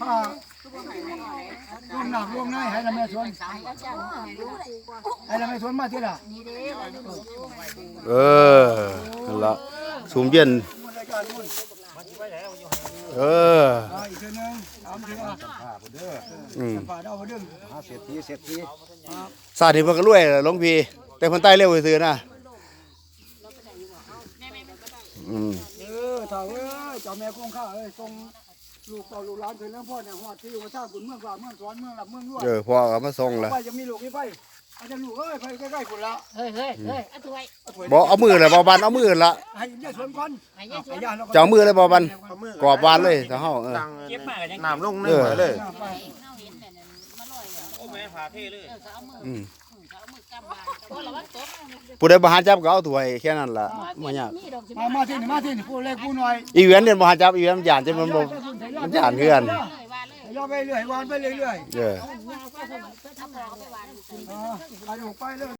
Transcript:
ผ้าร่วมหนักร่วมในให้ละแม่สวนให้ละแม่สวนมาที่ละเออนั่นละสูมเย็น เอออีกทีนึงสามทีละอืมฝ่าดาวดึงเศรษฐีเศรษฐีสาธิตเพิ่นก็รวยหละหลวงพี่แต่คนใต้เร็วไปซื่อนะอืมเออถ้าเอ้ยเจ้าแม่คงข้าเอ้ยทรง ลูกเต่าลูกหลานเป็นเรื่องพ่อเนี่ยฮอดที่อยู่มาสร้างบุญเมืองกว่าเมืองสอนเมืองหลับเมืองรวยเออพ่อก็มาส่งละไปจะมีลูกนี่ไปอาจจะลูกเอ้ยไปใกล้ๆคนละเฮ้ยเฮ้ยเฮ้ยเอาถ้วยบ่เอามือเลยบ่บันเอามือละให้ยายสวนก่อนให้ยายสวนให้ยาเราก็จะเอามือเลยบ่บันกรอบวานเลยถ้าเฮาเออตังน้ำลงในหัวเลยไปเฮาเห็นแต่นั่นมาลอยอะโอ้แม่พาเท่เลยเออเขาเอามืออืมเขาเอามือกำบานโอ้ระวังตกนะผู้ใดบ่หาจับก็เอาถ้วยแค่นั้นล่ะบ่ยากนี่ดอกสิมามาที่นี่มาที่นี่ผู้เล็กผู้น้อยอีเวนต์เนี่ยบ่หาจับอีเวนต์มันย่านจะมันบ่ มันย่านเฮือนเลยว่าเลยย่อไปเรื่อยวานไปเรื่อยเออเอาไปเอาไปวางๆอ่าไปลูกไปเลย